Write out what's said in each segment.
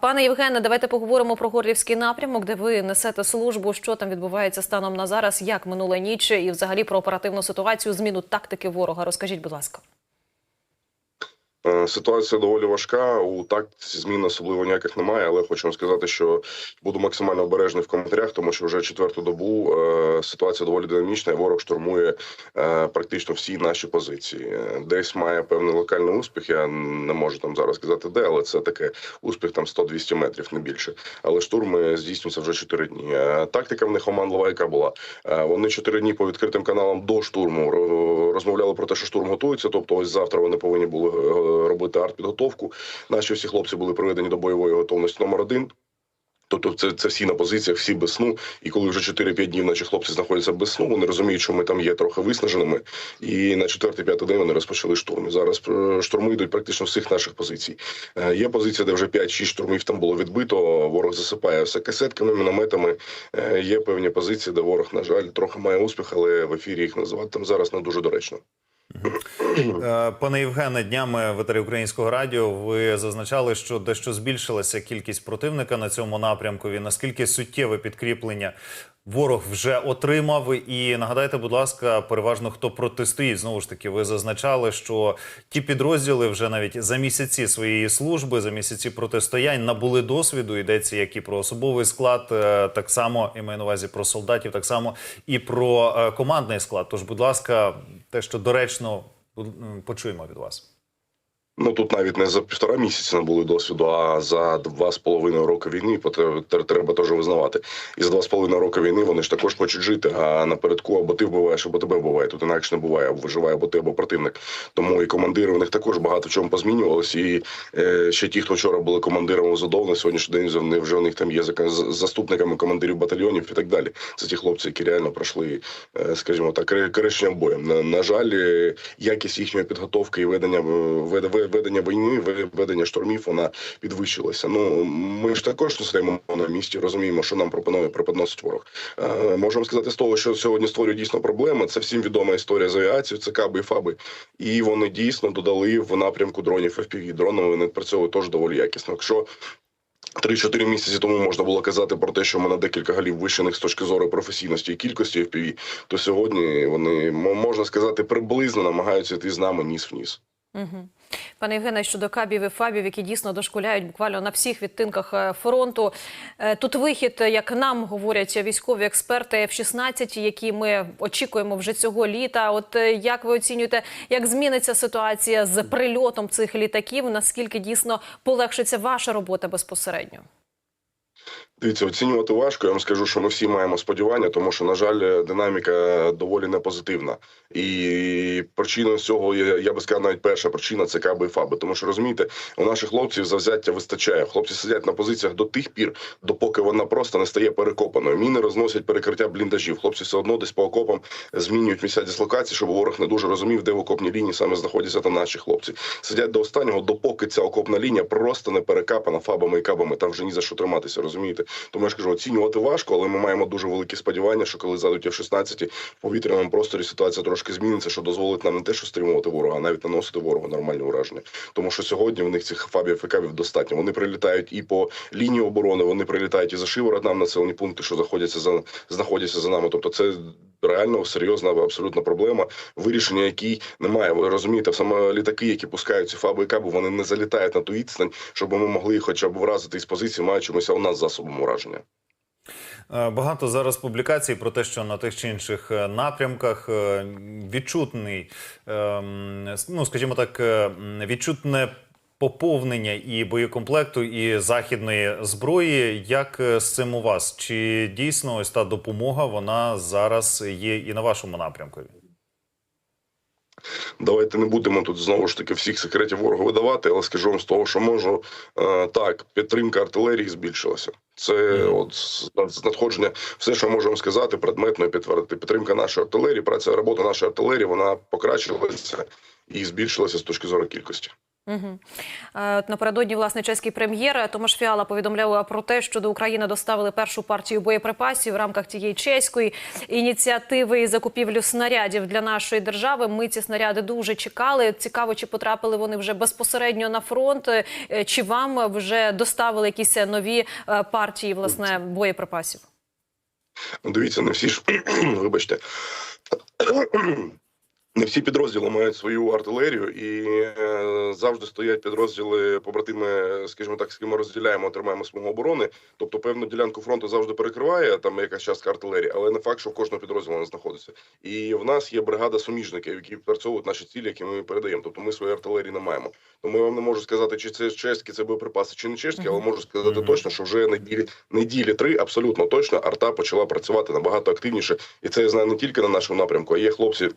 Пане Євгене, давайте поговоримо про Горлівський напрямок, де ви несете службу. Що там відбувається станом на зараз? Як минула ніч і взагалі про оперативну ситуацію, зміну тактики ворога? Розкажіть, будь ласка. Е, Ситуація доволі важка. У тактиці змін особливо ніяких немає, але хочу вам сказати, що буду максимально обережний в коментарях, тому що вже четверту добу е, ситуація доволі динамічна. і Ворог штурмує е, практично всі наші позиції. Десь має певний локальний успіх. Я не можу там зараз сказати, де, але це таке успіх там 100-200 метрів, не більше. Але штурми здійснюються вже 4 дні. Тактика в них оманлива, яка була. Вони 4 дні по відкритим каналам до штурму розмовляли про те, що штурм готується. Тобто, ось завтра вони повинні були робити артпідготовку. Наші всі хлопці були приведені до бойової готовності номер один. Тобто це, це всі на позиціях, всі без сну. І коли вже 4-5 днів наші хлопці знаходяться без сну, вони розуміють, що ми там є трохи виснаженими. І на 4-5 день вони розпочали штурм. Зараз е, штурми йдуть практично всіх наших позицій. Е, Є позиція, де вже 5-6 штурмів там було відбито. Ворог засипає все касетками, мінометами. Е, Є певні позиції, де ворог, на жаль, трохи має успіх, але в ефірі їх називати там зараз не дуже доречно. Е, Пане Євгене, днями в етері українського радіо ви зазначали, що дещо збільшилася кількість противника на цьому напрямку. Наскільки суттєве підкріплення ворог вже отримав? І нагадайте, будь ласка, переважно хто протистоїть. Знову ж таки, ви зазначали, що ті підрозділи вже навіть за місяці своєї служби, за місяці протистоянь набули досвіду. Йдеться як і про особовий склад, е, так само і маю на увазі про солдатів, так само і про е, командний склад. Тож, будь ласка, те, що доречно почуємо від вас. Ну тут навіть не за півтора місяці набули досвіду, а за два з половиною роки війни треба теж визнавати. І за два з половиною роки війни вони ж також хочуть жити. А напередку або ти вбиваєш, або тебе вбиває. Тут інакше не буває, або виживає, або ти, або противник. Тому і командири у них також багато в чому позмінювалися. І е, ще ті, хто вчора були командирами УЗДОВ, на сьогоднішній день вони вже у них там є заступниками командирів батальйонів і так далі. Це ті хлопці, які реально пройшли, е, скажімо так, кри- боєм. На, на жаль, е, якість їхньої підготовки і ведення е, вед- вед- ведення війни, ведення штурмів, вона підвищилася. Ну ми ж також стоїмо на місці, розуміємо, що нам пропонує преподносить ворог. Е, можемо сказати з того, що сьогодні створює дійсно проблеми. Це всім відома історія з авіацією, це каби і фаби. І вони дійсно додали в напрямку дронів FPV. Дрони вони працюють теж доволі якісно. Якщо 3-4 місяці тому можна було казати про те, що ми на декілька галів вищених з точки зору професійності і кількості FPV, то сьогодні вони можна сказати приблизно намагаються йти з нами ніс в ніс. Угу. Пане Євгене, щодо кабів і фабів, які дійсно дошкуляють буквально на всіх відтинках е, фронту. Е, Тут вихід, як нам говорять військові експерти F-16, які ми очікуємо вже цього літа. От е, як ви оцінюєте, як зміниться ситуація з прильотом цих літаків? Наскільки дійсно полегшиться ваша робота безпосередньо? Дивіться, оцінювати важко. Я вам скажу, що ми всі маємо сподівання, тому що, на жаль, динаміка доволі не позитивна. І причиною цього я, би сказав, навіть перша причина це каби і фаби. Тому що розумієте, у наших хлопців завзяття вистачає. Хлопці сидять на позиціях до тих пір, допоки вона просто не стає перекопаною. Міни розносять перекриття бліндажів. Хлопці все одно десь по окопам змінюють місця дислокації, щоб ворог не дуже розумів, де в окопній лінії саме знаходяться там наші хлопці. Сидять до останнього, допоки ця окопна лінія просто не перекапана фабами і кабами. Там вже ні за що триматися, розумієте? Тому я ж кажу, оцінювати важко, але ми маємо дуже великі сподівання, що коли задуть F-16 в повітряному просторі ситуація трошки зміниться, що дозволить нам не те, що стримувати ворога, а навіть наносити ворогу нормальне ураження. Тому що сьогодні в них цих фабів і кабів достатньо. Вони прилітають і по лінії оборони, вони прилітають і за шиворот нам населені пункти, що знаходяться за знаходяться за нами. Тобто, це реально серйозна абсолютно проблема, вирішення якій немає. Ви розумієте, саме літаки, які пускають ці фаби і каби, вони не залітають на ту відстань, щоб ми могли хоча б вразити із позиції, маючимося у нас засобом ураження. Е, Багато зараз публікацій про те, що на тих чи інших е, напрямках е, відчутний, ем, ну скажімо так, відчутне поповнення і боєкомплекту, і західної зброї. Як е, з цим у вас? Чи дійсно ось та допомога вона зараз є і на вашому напрямку? Давайте не будемо тут знову ж таки всіх секретів ворога видавати, але скажу вам з того, що можу е, так, підтримка артилерії збільшилася. Це от з надходження, все, що можемо сказати, предметно підтвердити. Підтримка нашої артилерії, праця робота нашої артилерії, вона покращилася і збільшилася з точки зору кількості. Угу. От напередодні власне чеський прем'єр Томаш Фіала повідомляв про те, що до України доставили першу партію боєприпасів в рамках тієї чеської ініціативи і закупівлю снарядів для нашої держави. Ми ці снаряди дуже чекали. Цікаво, чи потрапили вони вже безпосередньо на фронт, е, чи вам вже доставили якісь нові е, партії власне боєприпасів? Ну, Дивіться, не всі ж вибачте. Не всі підрозділи мають свою артилерію, і е, завжди стоять підрозділи побратими, скажімо так, з ким ми розділяємо, тримаємо смугу оборони. Тобто певну ділянку фронту завжди перекриває там якась частка артилерії, але не факт, що в кожного підрозділу вона знаходиться. І в нас є бригада суміжників, які відпрацьовують наші цілі, які ми передаємо. Тобто ми своєї артилерії не маємо. Тому я вам не можу сказати, чи це чеські це боєприпаси, чи не чеські, але можу сказати Мгм. точно, що вже неділі неділі три абсолютно точно арта почала працювати набагато активніше, і це я знаю не тільки на нашому напрямку, а є хлопці.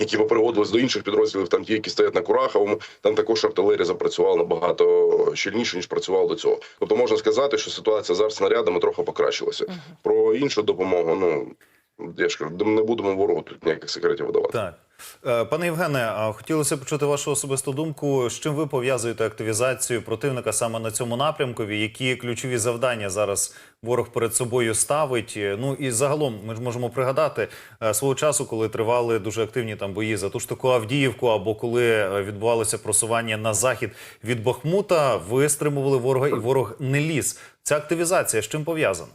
Які попереводились до інших підрозділів, там ті, які стоять на Кураховому, там також артилерія запрацювала набагато щільніше ніж працювала до цього. Тобто можна сказати, що ситуація зараз снарядами трохи покращилася. Про іншу допомогу, ну я ж кажу, не будемо ворогу тут ніяких секретів видавати. Так. Е, Пане Євгене, хотілося б почути вашу особисту думку. З чим ви пов'язуєте активізацію противника саме на цьому напрямкові? Які ключові завдання зараз ворог перед собою ставить? Ну і загалом ми ж можемо пригадати е, свого часу, коли тривали дуже активні там бої за ту ж таку Авдіївку, або коли е, відбувалося просування на захід від Бахмута, ви стримували ворога, і ворог не ліз. Ця активізація з чим пов'язана?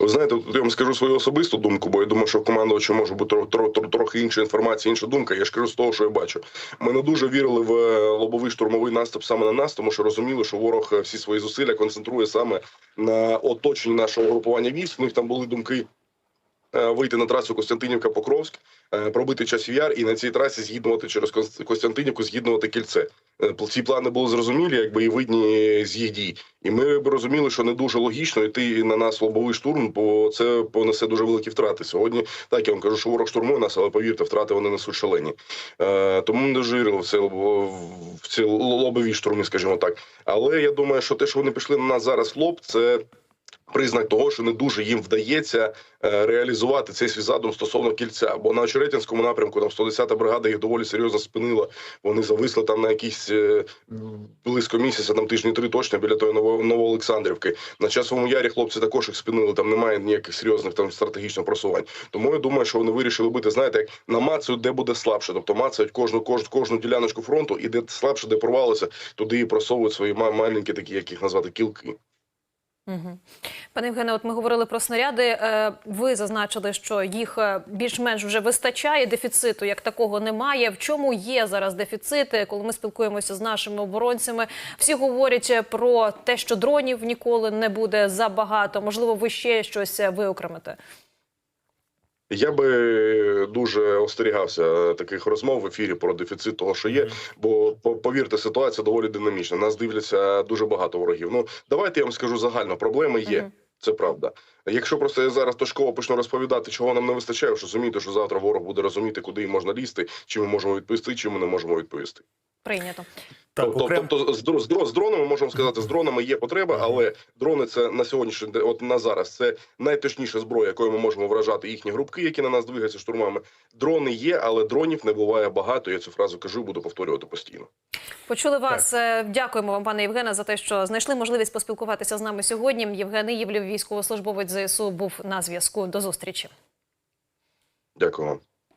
Ви знаєте, тут я вам скажу свою особисту думку, бо я думаю, що в командувача може бути тро- тро- тро- трохи інша інформація, інша думка. Я ж кажу з того, що я бачу. Ми не дуже вірили в е, лобовий штурмовий наступ саме на нас, тому що розуміли, що ворог е, всі свої зусилля концентрує саме на оточенні нашого групування військ. У них там були думки. Е, Вийти на трасу Костянтинівка-Покровськ, е, пробити часів яр і на цій трасі з'єднувати через Кос- Костянтинівку, з'єднувати кільце. Е, Ці плани були зрозумілі, якби і видні з їх дій. І ми б розуміли, що не дуже логічно йти на нас лобовий штурм, бо це понесе дуже великі втрати. Сьогодні так я вам кажу, що ворог штурмує нас, але повірте, втрати вони несуть шалені. Тому не дуже вірили в це в ці лобові штурми, скажімо так. Але я думаю, що те, що вони пішли на нас зараз лоб, це. Признак того, що не дуже їм вдається е, реалізувати цей свій задум стосовно кільця. Бо на Очеретинському напрямку там 110-та бригада їх доволі серйозно спинила. Вони зависли там на якісь е, близько місяця, там тижні три точно біля тої Новоолександрівки. На часовому ярі хлопці також їх спинили. Там немає ніяких серйозних там стратегічних просувань. Тому я думаю, що вони вирішили бути, знаєте, як намацують, де буде слабше. Тобто мацають кожну кожну кожну діляночку фронту, і де слабше, де порвалося, туди і просовують свої ма- маленькі такі, як їх назвати, кілки. Угу. Пане Євгене, от ми говорили про снаряди. Е, Ви зазначили, що їх е, більш-менш вже вистачає. Дефіциту як такого немає. В чому є зараз дефіцити? Коли ми спілкуємося з нашими оборонцями, всі говорять е, про те, що дронів ніколи не буде забагато. Можливо, ви ще щось виокремите. Я би дуже остерігався таких розмов в ефірі про дефіцит того, що є. Бо повірте, ситуація доволі динамічна. Нас дивляться дуже багато ворогів. Ну давайте я вам скажу загально. Проблеми є. Це правда. Якщо просто я зараз точково почну розповідати, чого нам не вистачає, ви ж розумієте, що завтра ворог буде розуміти, куди їм можна лізти, чи ми можемо відповісти, чи ми не можемо відповісти. Прийнято. Так, тобто, окрем... тобто з, з, з дронами можемо сказати, з дронами є потреба, але дрони це на сьогоднішній день, от на зараз, це найточніша зброя, якою ми можемо вражати їхні групки, які на нас двигаються штурмами. Дрони є, але дронів не буває багато. Я цю фразу кажу, буду повторювати постійно. Почули вас. Е, Дякуємо вам, пане Євгене, за те, що знайшли можливість поспілкуватися з нами сьогодні. Євген Ієвлів, військовослужбовець ЗСУ, був на зв'язку. До зустрічі. Дякую вам.